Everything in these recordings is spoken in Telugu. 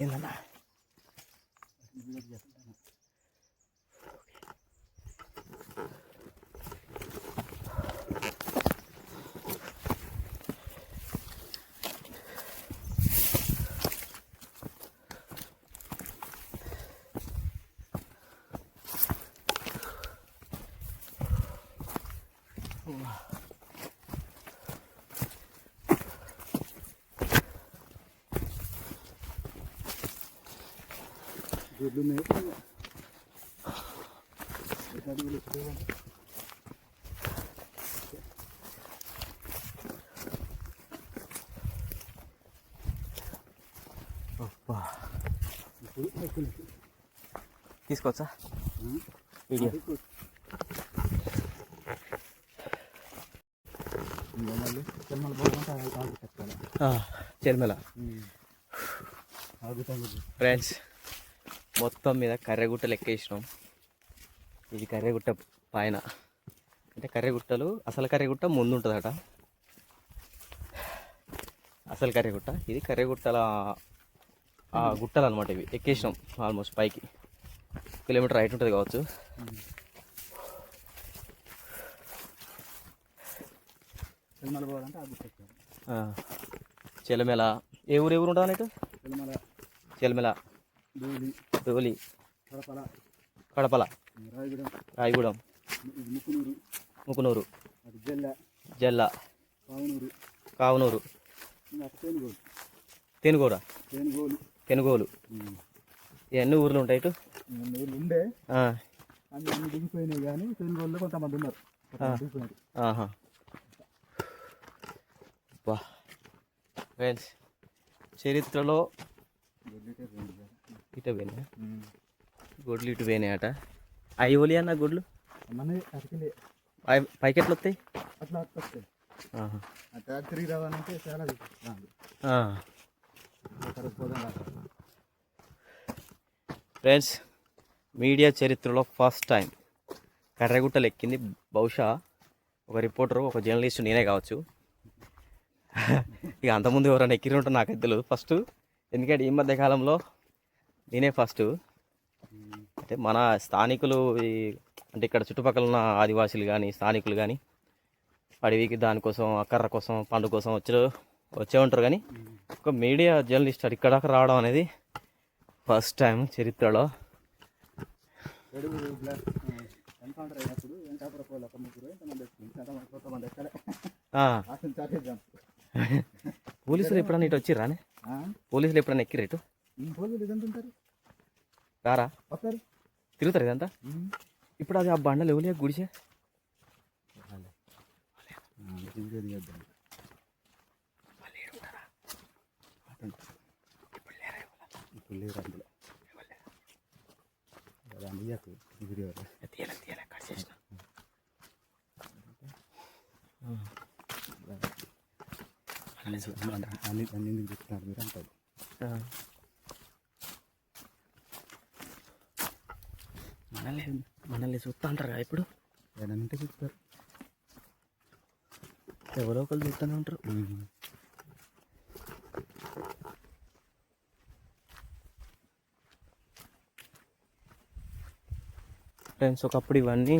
Yun naman. గుడ్లు ఉన్నాయి. తీసుకోవచ్చా? వీడియో. చెల్మెల ఫ్రెండ్స్. మొత్తం మీద కర్రెగుట్ట లెక్కేసినాం. ఇది కర్రెగుట్ట పైన. అంటే కర్రెగుట్టలు అసలు కర్రెగుట్ట ముందు ఉంటుందట అసలు కర్రెగుట్ట ఇది కర్రెగుట్టల ఆ గుట్టలు అనమాట ఇవి. ఎక్కేసినాం ఆల్మోస్ట్ పైకి. కిలోమీటర్ హైట్ ఉంటుంది కావచ్చు. చెలమెల. ఏ ఊరు ఏ ఊరు ఉంటుంది చెలమెల. దూలి డోలి కడపల. రాయగూడెం. ముకునూరు జల్ల. కావునూరు. తెనుగోడ తేనుగోలు. ఇవన్నీ ఊర్లు ఉంటాయి ఇటు? మూడు ఊళ్ళు ఉండే. ఆ, అన్ని అన్ని దిగిపోయినాయి కానీ తేనుగోళ్ళు కొంతమంది ఉన్నారు. ఫ్రెండ్స్ చరిత్రలో. ఇటు పోయినాయి ఉమ్. గొడ్లు ఇటు పోయినాయట అవి ఒలి అన్న గొడ్లు? పైకి ఎట్లా వస్తాయి? అట్లా వస్తాయి. తిరిగి రావాలంటే చాలా ఫ్రెండ్స్ మీడియా చరిత్రలో ఫస్ట్ టైం కర్రగుట్టలు ఎక్కింది బహుశా ఒక రిపోర్టరు ఒక జర్నలిస్ట్ నేనే కావచ్చు. ఇక అంతకుముందు ఎవరైనా ఎక్కిరి ఉంటారు నాకైతే తెలియదు ఫస్ట్ ఎందుకంటే ఈ మధ్య కాలంలో నేనే ఫస్ట్. అంటే మన స్థానికులు అంటే ఇక్కడ చుట్టుపక్కల ఉన్న ఆదివాసులు కానీ స్థానికులు కానీ అడవికి దానికోసం ఆ కర్ర కోసం పండు కోసం వచ్చే వచ్చే ఉంటారు కానీ ఒక మీడియా జర్నలిస్ట్ ఇక్కడ రావడం అనేది ఫస్ట్ టైం చరిత్రలో. పోలీసులు ఎప్పుడన్నా ఇటు వచ్చిర్రానే పోలీసులు ఎప్పుడన్నా ఎక్కిరు ఇదంతా ఉంటారు రారా వస్తారు తిరుగుతారు ఇదంతా ఇప్పుడు అది ఆ బండలు ఎవలే గుడిసే ఇప్పుడు లేరు అందులో అది ఇయ్యకు ఈ వీడియోలో తీయాలి తీయాలి కట్ చేసిన అన్ని అన్ని ఎందుకు చెప్తున్నారు మీరు అంటారు మనల్ని మనల్ని చూస్తా అంటారు కదా ఇప్పుడు? ఏదైనా ఉంటే చెప్తారు ఎవరో ఒకరు చూస్తూనే ఉంటారు. ఫ్రెండ్స్ ఒకప్పుడు ఇవన్నీ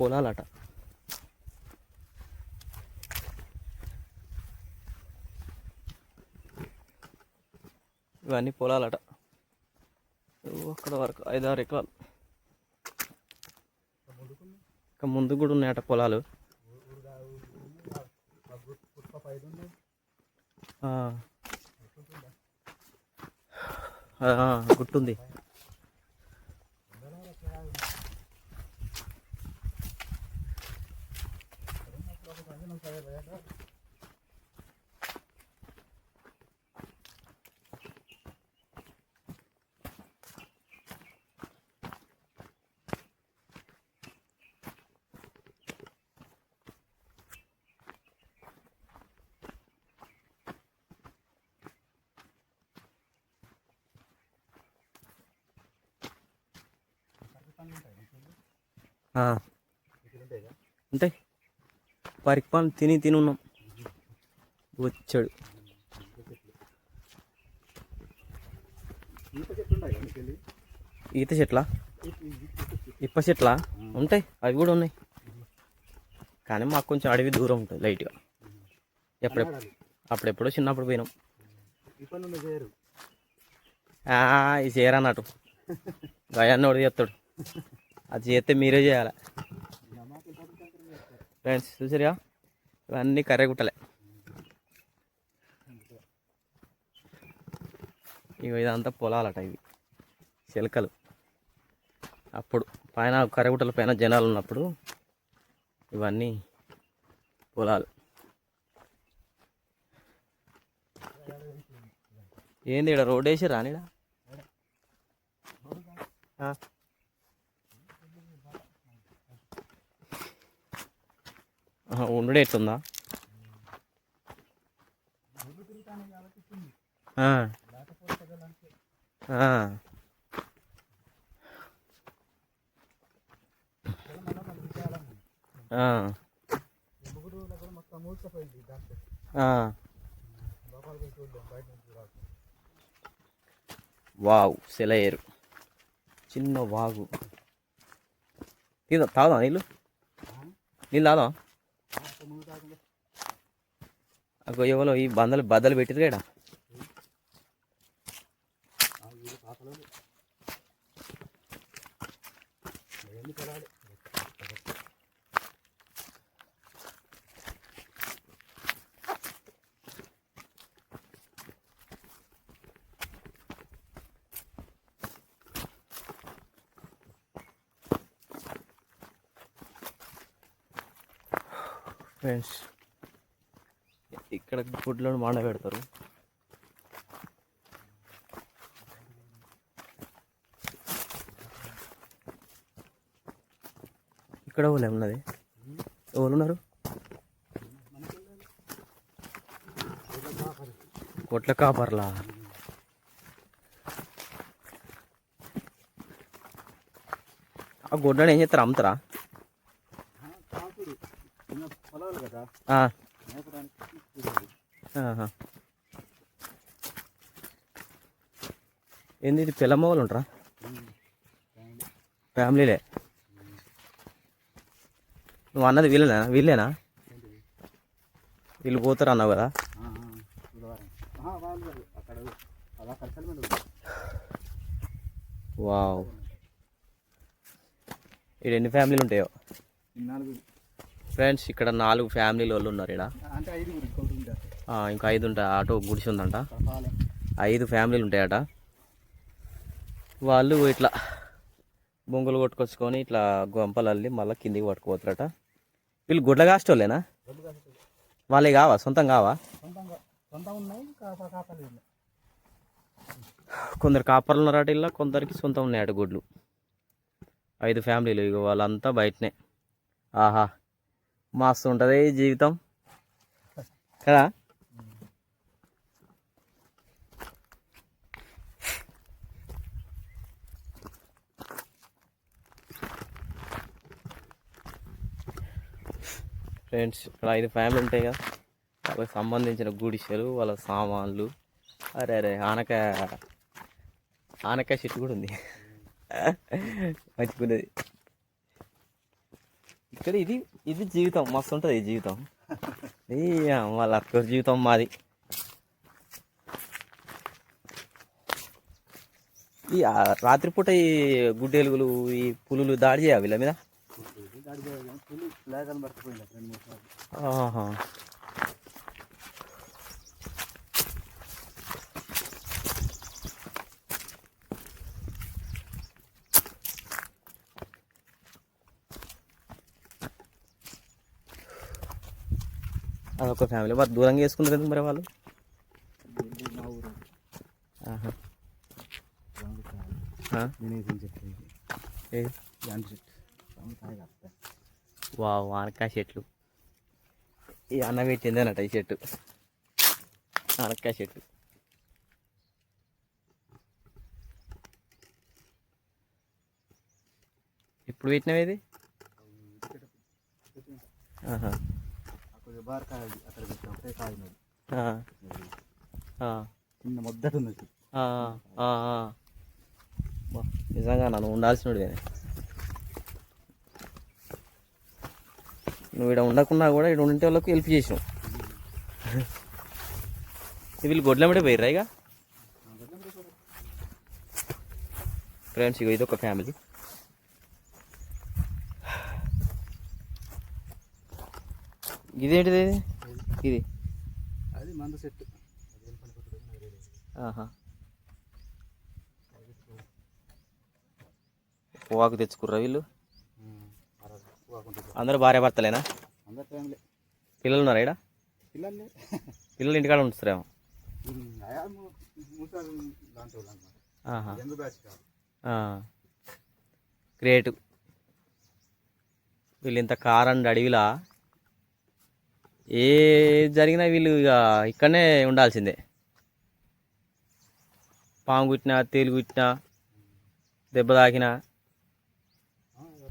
పొలాలట. ఇవన్నీ పొలాలట. అక్కడ వరకు ఐదారు ఎకరాలు. ఇంకా ముందు కూడా ఉన్నాయట పొలాలు. గుట్టుంది. ఆ, గుర్తుంది ఆ. ఉంటాయి వారికి పని తిని తిని ఉన్నాం. వచ్చాడు. ఈత చెట్ల? ఇప్ప చెట్ల? ఉంటాయి. అవి కూడా ఉన్నాయి. కానీ మాకు కొంచెం అడవి దూరం ఉంటుంది లైట్గా. ఎప్పుడెప్పుడు కనబడాలి. అప్పుడెప్పుడో చిన్నప్పుడు పోయినాం. ఇది చేయరన్నట్టు గయాన్నోడు చేస్తాడు. అది చేస్తే మీరే చేయాలి. ఫ్రెండ్స్ చూసారుగా ఇవన్నీ కర్రెగుట్టలే ఇక ఇదంతా పొలాలట ఇవి. చిలకలు. అప్పుడు పైన కర్రగుట్టల పైన జనాలు ఉన్నప్పుడు ఇవన్నీ పొలాలు. ఏంది ఇక్కడ రోడ్ వేసి రానిడా ఉండు ఎట్లుందా ఆ. ఆ. ఆ. మొత్తం మూసుకపోయింది దాంట్లో ఆ. లోపల పోయి చూద్దాం బయట నుంచి ఎట్లుందా? వావ్ సెలయేరు. చిన్న వాగు. తీదా తాగుదాం నీళ్ళు? నీళ్ళు తాగుదా ముందు కాకుండా అగో ఎవరో ఈ బందలు బద్దలు పెట్టిరు ఇక్కడ వీళ్ళు పాపలు ఎన్ని పొలాలు ఫ్రెండ్స్ ఇక్కడ గుడ్లను మాండ పెడతారు ఇక్కడ ఎవరు ఉన్నది ఎవరు ఉన్నారు? కొట్ల కాపర్లా? ఆ గొడ్డని ఏం చేస్తారు? అమ్ముతారా కాకుడు చిన్న పొలాలు కదా ఆ, మేపడానికి తీసుకెళ్ళేది. ఆహా. ఏంది ఇది పిల్లమ్మ వాళ్ళు ఉంటారా? ఫ్యామిలీలే. నువ్వు అన్నది వీళ్ళేనా? వీళ్ళేనా? వీళ్ళు పోతారు అన్నావు కదా. వావ్. ఇక్కడ ఎన్ని ఫ్యామిలీలు ఉంటాయో? ఫ్రెండ్స్ ఇక్కడ నాలుగు ఫ్యామిలీల వాళ్ళు ఉన్నారు ఇక్కడ అంటే ఐదుగురు ఇంకోటి ఉంది అక్కడ. ఆ, ఇంకా ఐదు ఉంటాయి. ఆటో గుడిసి ఉందంట. ఐదు ఫ్యామిలీలు ఉంటాయట. వాళ్ళు ఇట్లా బొంగులు కొట్టుకొచ్చుకొని ఇట్లా గొంపలు అల్లి మళ్ళీ కిందికి పట్టుకుపోతారట. వీళ్ళు గుడ్ల కాస్టోళ్ళేనా వాళ్ళే కావా? సొంతం కావా? ఉన్నాయి. కొందరు కాపర్లు ఉన్నారట ఇలా కొందరికి సొంతం ఉన్నాయట గుడ్లు. ఐదు ఫ్యామిలీలు ఇక వాళ్ళంతా బయటనే. ఆహా మస్తు ఉంటుంది జీవితం. కదా? ఫ్రెండ్స్ ఇక్కడ ఐదు ఫ్యామిలీ ఉంటాయి కదా. వాళ్ళకి సంబంధించిన గుడిసెలు వాళ్ళ సామాన్లు. అరే అరే ఆనకాయ ఆనకాయ చెట్టు కూడా ఉంది. మంచిగున్నది. ఇక్కడ ఇది ఇది జీవితం. మస్తు ఉంటుంది ఈ జీవితం. ఈ వాళ్ళ అక్క జీవితం మాది. ఈ రాత్రిపూట ఈ గుడ్డెలుగులు ఈ పులులు దాడి చేయాలి వీళ్ళ మీద? అదొక ఫ్యామిలీ మరి దూరంగా వేసుకున్నారు ఎందుకు మరి వాళ్ళు? ఆహా. వా ఆనకాయ చెట్లు. ఈ అన్న పెట్టిందేనట ఈ చెట్టు. ఆనకాయ చెట్టు. ఇప్పుడు పెట్టినవి ఇది? ఆహా. అక్కడ బారకాయ అది. అక్కడ పెట్టిన ఒకటే కాయ ఉన్నది ఆ. ఆ. చిన్న మొద్దటి ఉన్నది ఆ. ఆ. ఆ. నిజంగా నన్ను ఉండాల్సినోడివే నువ్వు ఇక్కడ ఉండకున్నా కూడా ఇక్కడ ఉండే వాళ్ళకి హెల్ప్ చేసినావు వీళ్ళు గొడ్లమ్మడే పోయిర్రా ఇక? ఫ్రెండ్స్ ఇగో ఇది ఒక ఫ్యామిలీ ఇదేంటిది ఇది? ఇది? అది మంద సెట్. ఆహా. పోవాకు తెచ్చుకుర్రా వీళ్ళు? అందరూ భార్య భర్తలేనా? అందరి పిల్లలు ఉన్నారా ఇక్కడ పిల్లలే. పిల్లలు ఇంటికాడ ఉంచుతారేమో గ్రేట్. వీళ్ళు ఇంత కారండి అడవిలా. ఏ జరిగినా వీళ్ళు ఇక ఇక్కడనే ఉండాల్సిందే. పాము కుట్టినా తేలు కుట్టినా దెబ్బ తాకినా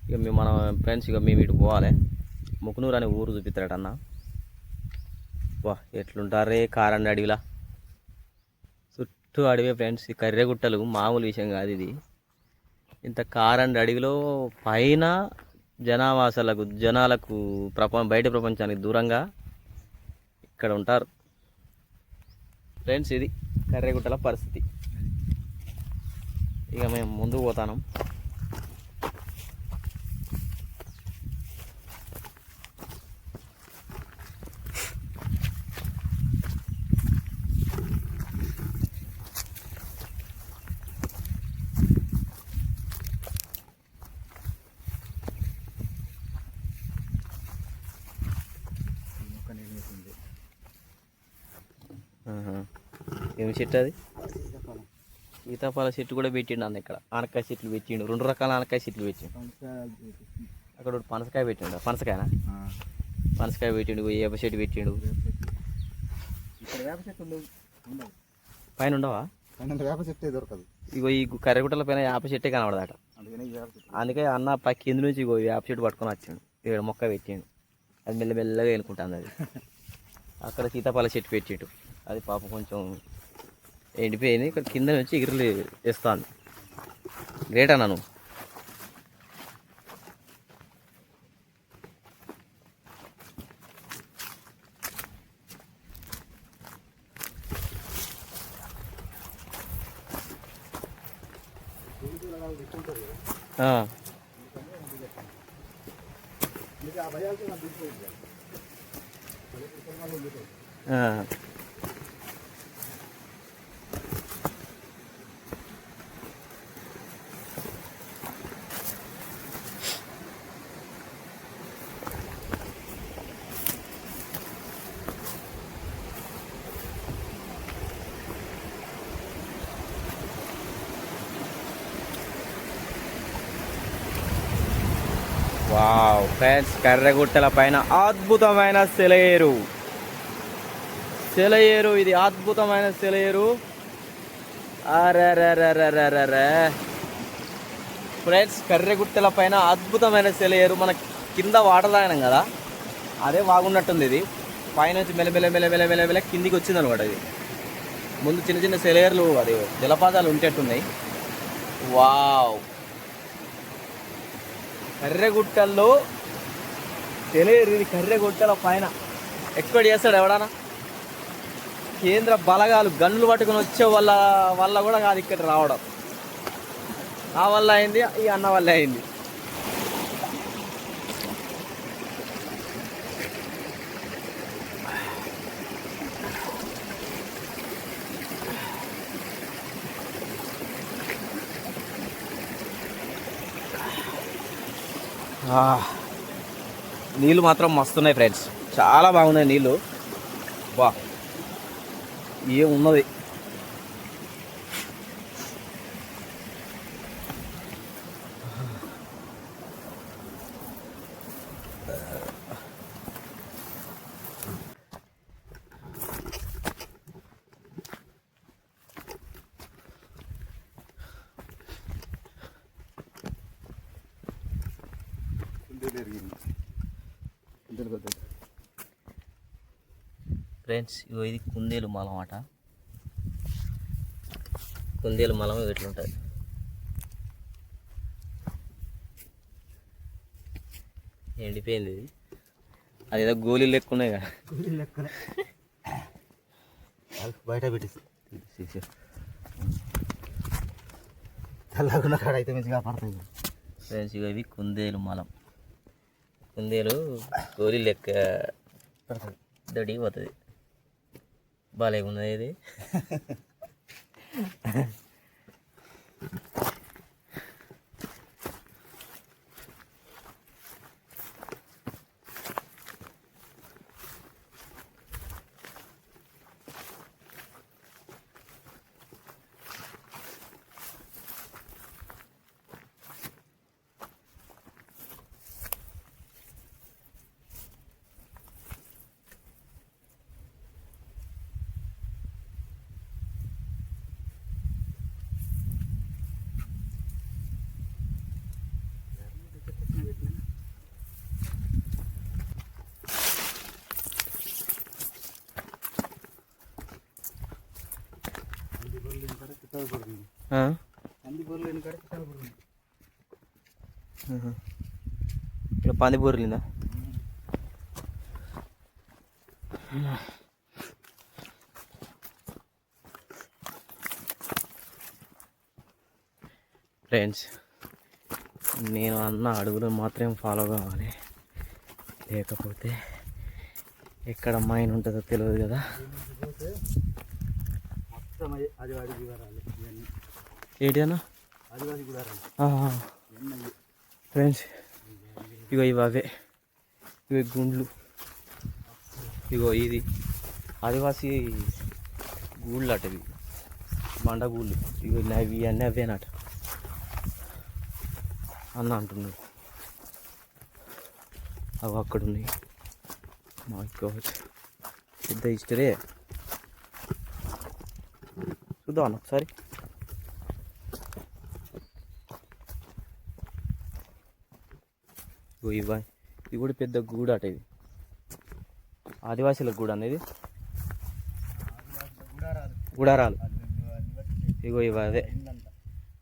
ఇక మేము మన ఫ్రెండ్స్ ఇక మేము ఇటు పోవాలి. ముకునూరు అనే ఊరు చూపిస్తారట అన్న. వా ఎట్లుంటారే కారండి అడవిలా. చుట్టూ అడవి ఫ్రెండ్స్ ఈ కర్రెగుట్టలు మామూలు విషయం కాదు ఇది. ఇంత కారండి అడవిలో పైన జనావాసాలకు జనాలకు ప్రపంచ బయట ప్రపంచానికి దూరంగా ఇక్కడ ఉంటారు. ఫ్రెండ్స్ ఇది కర్రెగుట్టల పరిస్థితి. ఇక మేము ముందుకు పోతాను ఒక నీళ్ళు వేసింది ఆహా. ఏమి చెట్టు అది. సీతాఫల చెట్టు కూడా పెట్టిండు అన్న ఇక్కడ. ఆనకాయ చెట్లు పెట్టిండు. రెండు రకాల ఆనకాయ చెట్లు పెట్టిండు. అక్కడ ఒకటి పనసకాయ పెట్టిండు. పనసకాయనా? పనసకాయ పెట్టిండు వేప చెట్టు పెట్టిండు. పైన ఉండవా? వేప చెట్టే దొరకదు ఇగో ఈ కర్రగుట్టల పైన వేప చెట్టే కనబడదట. అందుకే అన్న పై కింద నుంచి ఇగో ఈ వేప చెట్టు పట్టుకొని వచ్చిండు. ఇక్కడ మొక్క పెట్టిండు. అది మెల్లమెల్లగా ఎనుకుంటుంది అది. అక్కడ సీతాఫల చెట్టు పెట్టిండు. అది పాప కొంచెం ఎండిపోయింది ఇక్కడ కింద నుంచి ఎగిరిలు వేస్తాను గ్రేట్ అన్నాను ఆ. ఫ్రెండ్స్ కర్రగుట్టల పైన అద్భుతమైన సెలయేరు. సెలయేరు ఇది అద్భుతమైన సెలయేరు. అరెరెరెరెరెరె ఫ్రెండ్స్ కర్రెగుట్టల పైన అద్భుతమైన సెలయేరు. మన కింద వాటర్ తాగినాం కదా? అదే బాగున్నట్టుంది ఇది. పైనుంచి మెలమెల మెలమెల మెలమెల కిందికి వచ్చింది అనమాట ఇది. ముందు చిన్న చిన్న సెలయేర్లు అది జలపాతాలు ఉంటేట్టున్నాయి వావ్! కర్రెగుట్టల్లో తెలియదు ఇది కర్రెగుట్టల పైన. ఎక్స్పెక్ట్ చేస్తాడు ఎవడన్నా? కేంద్ర బలగాలు గన్నులు పట్టుకుని వచ్చే వల్ల వల్ల కూడా కాదు ఇక్కడ రావడం. ఆ వల్ల అయింది ఈ అన్న వల్ల అయింది. ఆ, నీళ్ళు మాత్రం మస్తున్నాయి ఫ్రెండ్స్ చాలా బాగున్నాయి నీళ్ళు బా. ఏమున్నది? ఫ్రెండ్స్ ఇగో ఇది కుందేలు మలం అట. కుందేలు మలం ఇట్లుంటుంది. ఎండిపోయింది అది ఏదో గోలీ లెక్కున్నాయి లెక్క ఉన్నాయి కదా. బయట పెట్టేసి. కాడ అయితే మంచిగా పడతాయి. ఫ్రెండ్స్ ఇవి కుందేలు మలం. కుందేలు గోలీ లెక్క దడి పోతుంది. బాగా ఉన్నది ఇది అంది బొర్రెలు ఎన్ని కాడ చిత్తగా పడుతుంది ఆ? అంది బొర్రెలు ఎన్ని కాడ చిత్తగా పడుతుంది ఆహా. ఇక్కడ పంది బూరలిందా ఫ్రెండ్స్ నేను అన్న అడుగులు మాత్రం ఫాలో కావాలి. లేకపోతే ఎక్కడ మైన్ ఉంటుందో తెలియదు కదా. మొత్తం గుడారాలు ఇవన్నీ. గుడారాలు. ఫ్రెండ్స్ ఇగో ఇవి అవే. ఇవి గుండ్లు. ఇగో ఇది ఆదివాసి గూళ్ళు అట ఇవి. మండ గూళ్ళు. ఇవి అన్నీ అవేనట. అన్న అంటున్నాడు. అవి అక్కడ ఉన్నాయి మా గాడ్ పెద్ద హిస్టరీ. చూద్దాం ఒకసారి ఇగో ఇవ్వ ఇది కూడా పెద్ద గూడు అట ఇది. ఆదివాసీల గూడు అనేది? గుడారాలు ఇగో ఇవి అదే.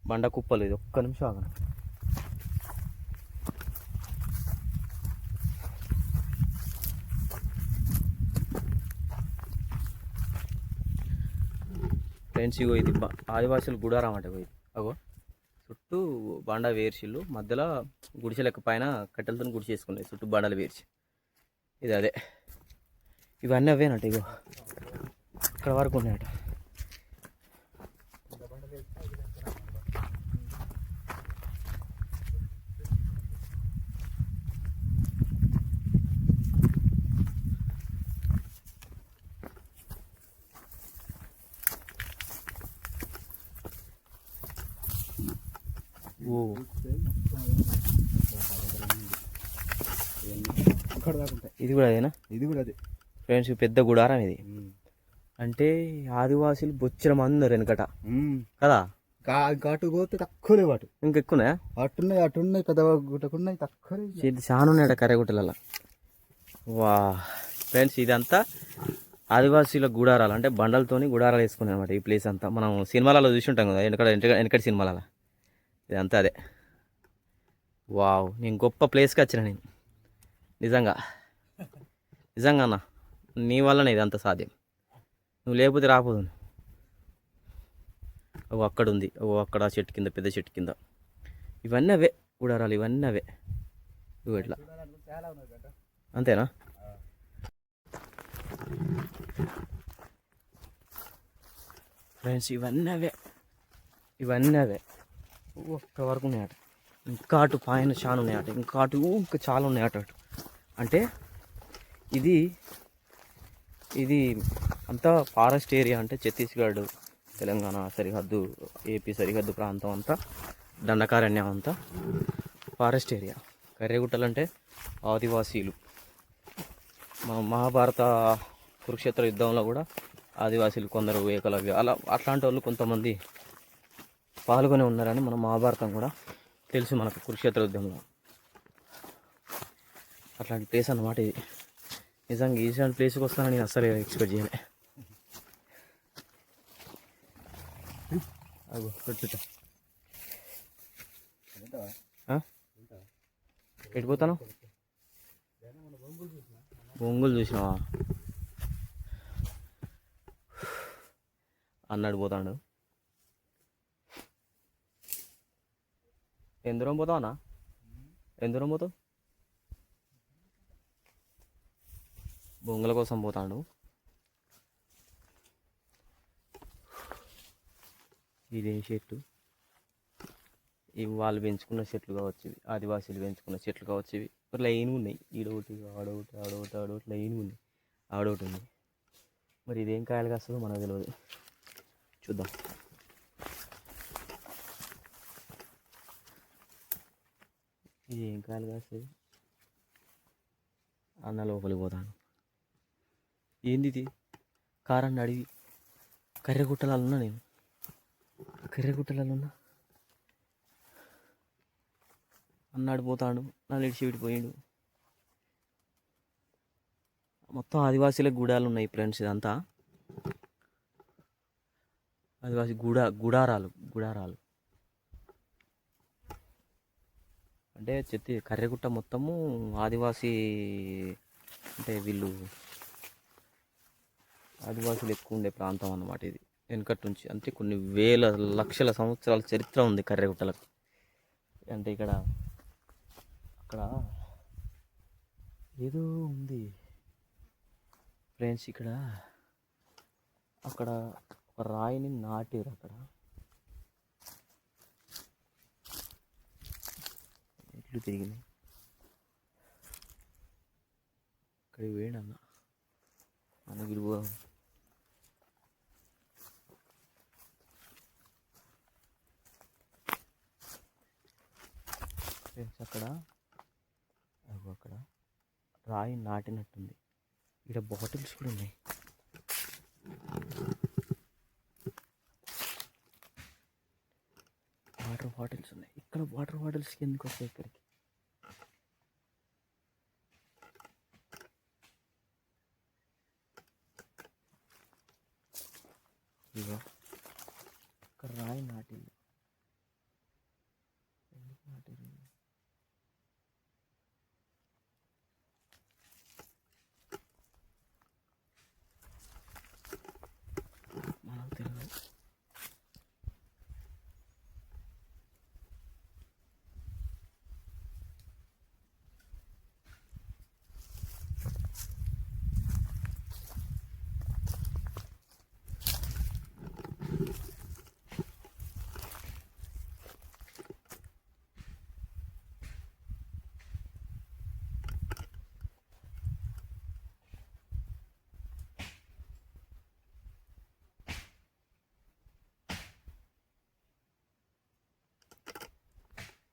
బండ కుప్పలు ఇది ఒక్క నిమిషం ఆగను ఫ్రెండ్స్ ఇగో ఇది ఆదివాసులు గుడారం అంటే ఇది అగో చుట్టూ బండ వేర్చిళ్ళు మధ్యలో గుడిసె లెక్క పైన కట్టెలతో గుడిసె వేసుకున్నాయి చుట్టూ బండలు వేర్చి. ఇది అదే. ఇవన్నీ అవేనట ఇగో. ఇక్కడ వరకు ఉన్నాయట. ఇది కూడా అదేనా? ఇది కూడా అదే. ఫ్రెండ్స్ పెద్ద గుడారం ఇది. అంటే ఆదివాసీలు బొచ్చిన మంది వెనకట. కదా? ఘాటు పోతే తక్కువలే వాటు ఇంకెక్కున్నాయా అట్టున్నాయి అట్టున్నాయి పెద్ద గుట్టకున్నాయి తక్కువలే ఇది చాలా ఉన్నాయట కర్రగుట్టలలో వా. ఫ్రెండ్స్ ఇదంతా ఆదివాసీల గుడారాలు. అంటే బండలతోని గుడారాలు వేసుకున్నాయి అనమాట ఈ ప్లేస్ అంతా. మనం సినిమాలలో చూసి ఉంటాం కదా వెనకడ వెనక- వెనకటి సినిమాలలో. ఇదంతా అదే. వావ్ నేను గొప్ప ప్లేస్కి వచ్చిన నేను. నిజంగా. నిజంగా అన్న నీ వల్లనే ఇదంతా సాధ్యం. నువ్వు లేకపోతే రాపోదు ఓ అక్కడ ఉంది ఓ అక్కడ చెట్టు కింద పెద్ద చెట్టు కింద. ఇవన్నీ అవే ఊడారాలు ఇవన్నీ అవే. నువ్వు ఇట్లా. అంతేనా? ఫ్రెండ్స్ ఇవన్నీ అవే. ఇవన్నీ అవే. ఒక్క వరకు ఉన్నాయట. ఇంకా అటు పైన చాలా ఉన్నాయట. ఇంకా అటు ఇంకా చాలా ఉన్నాయట అటు. అంటే ఇది ఇది అంతా ఫారెస్ట్ ఏరియా అంటే ఛత్తీస్గఢ్ తెలంగాణ సరిహద్దు ఏపీ సరిహద్దు ప్రాంతం అంతా దండకారణ్యం అంతా ఫారెస్ట్ ఏరియా. కర్రెగుట్టలు అంటే ఆదివాసీలు. మన మహాభారత కురుక్షేత్ర యుద్ధంలో కూడా ఆదివాసీలు కొందరు ఏకలవ్య. అలా అట్లాంటి వాళ్ళు కొంతమంది పాల్గొని ఉన్నారని మన మహాభారతం కూడా తెలుసు మనకు కురుక్షేత్ర యుద్ధంలో. అట్లాంటి ప్లేస్ అన్నమాట ఇది. నిజంగా ఈసారి ప్లేస్కి వస్తానని నేను అస్సలు ఎక్స్పెక్ట్ చేయలే. అగో పెట్టుతా పోతాను? ఒంగులు చూసినావా? అన్నాడు పోతాడు. ఎంత దూరం పోతావు అన్న ఎంత దూరం పోతావు బొంగుల కోసం పోతాడు ఇదే చెట్టు ఇవి వాళ్ళు పెంచుకున్న చెట్లు కావచ్చు ఇవి ఆదివాసీలు పెంచుకున్న చెట్లు కావచ్చు ఇవి లైన్ ఉన్నాయి ఈడొకటి ఆడొకటి ఆడొకటి ఆడొకటి లైన్ ఉంది ఆడొకటి ఉంది మరి ఇదేం కాయలు కాస్తుందో మనకు తెలియదు చూద్దాం ఇది ఏం కాయలు కాస్తుంది అన్న లోపలికి పోతాను. ఏంది ఇది? కారాన్ని అడిగి కర్రెగుట్టలలో ఉన్నా నేను? కర్రెగుట్టలలో ఉన్నా అన్నాడు పోతాడు నన్ను ఇడిచి విడిపోయాడు. మొత్తం ఆదివాసీల గుడాలు ఉన్నాయి ఫ్రెండ్స్ ఇదంతా. ఆదివాసీ గుడా గుడారాలు గుడారాలు. అంటే చెత్తి కర్రెగుట్ట మొత్తము ఆదివాసీ అంటే వీళ్ళు ఆదివాసులు ఎక్కువ ఉండే ప్రాంతం అన్నమాట ఇది. వెనకటి నుంచి అంటే కొన్ని వేల లక్షల సంవత్సరాల చరిత్ర ఉంది కర్రెగుట్టలకు. అంటే ఇక్కడ అక్కడ ఏదో ఉంది. ఫ్రెండ్స్ ఇక్కడ అక్కడ ఒక రాయిని నాటారు అక్కడ. ఎట్లు తిరిగింది అక్కడికి వేడన్న మనకి పోదాం ఫ్రెండ్స్ అక్కడ అక్కడ రాయి నాటినట్టుంది. ఇక్కడ బాటిల్స్ కూడా ఉన్నాయి వాటర్ బాటిల్స్ ఉన్నాయి. ఇక్కడ వాటర్ బాటిల్స్ ఎందుకు వస్తాయి ఇక్కడికి ఇగో ఇక్కడ రాయి నాటింది ఎందుకు నాటిరు మనకు తెలియదు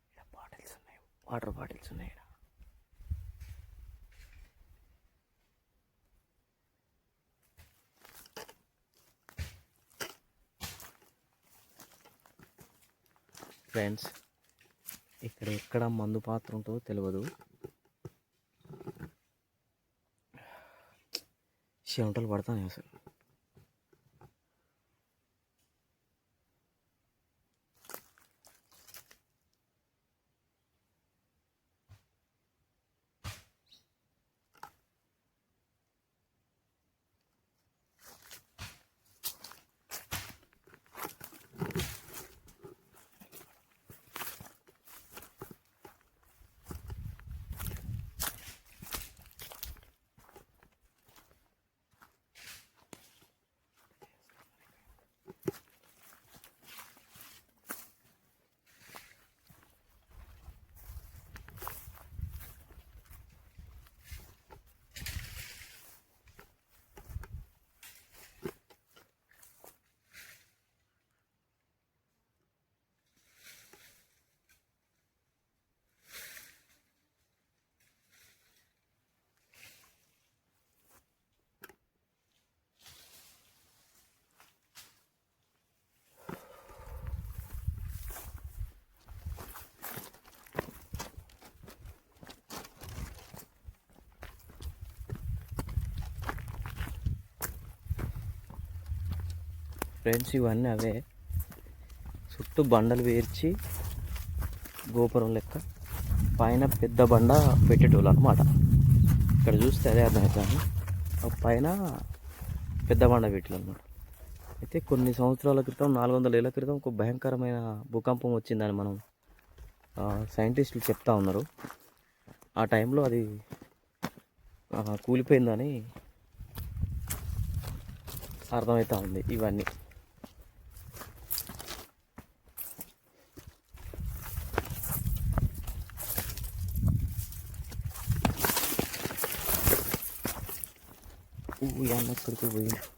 ఇక్కడ బాటిల్స్ ఉన్నాయి వాటర్ బాటిల్స్ ఉన్నాయి ఫ్రెండ్స్ ఇక్కడ ఎక్కడ మందు పాత్ర ఉంటుందో తెలియదు చెమటలు పడతాను అసలు. ఫ్రెండ్స్ ఇవన్నీ అవే. చుట్టూ బండలు పేర్చి గోపురం లెక్క. పైన పెద్ద బండ పెట్టేటోళ్ళు అనమాట ఇక్కడ చూస్తే అదే అర్థమవుతుంది. పైన పెద్ద బండ పెట్టిలు అనమాట అయితే కొన్ని సంవత్సరాల క్రితం నాలుగు వందల ఏళ్ళ క్రితం ఒక భయంకరమైన భూకంపం వచ్చిందని మనం సైంటిస్టులు చెప్తా ఉన్నారు. ఆ టైంలో అది కూలిపోయిందని అర్థమవుతా ఉంది ఇవన్నీ. ఊ, ఈ అన్న ఎక్కడికి పోయిండు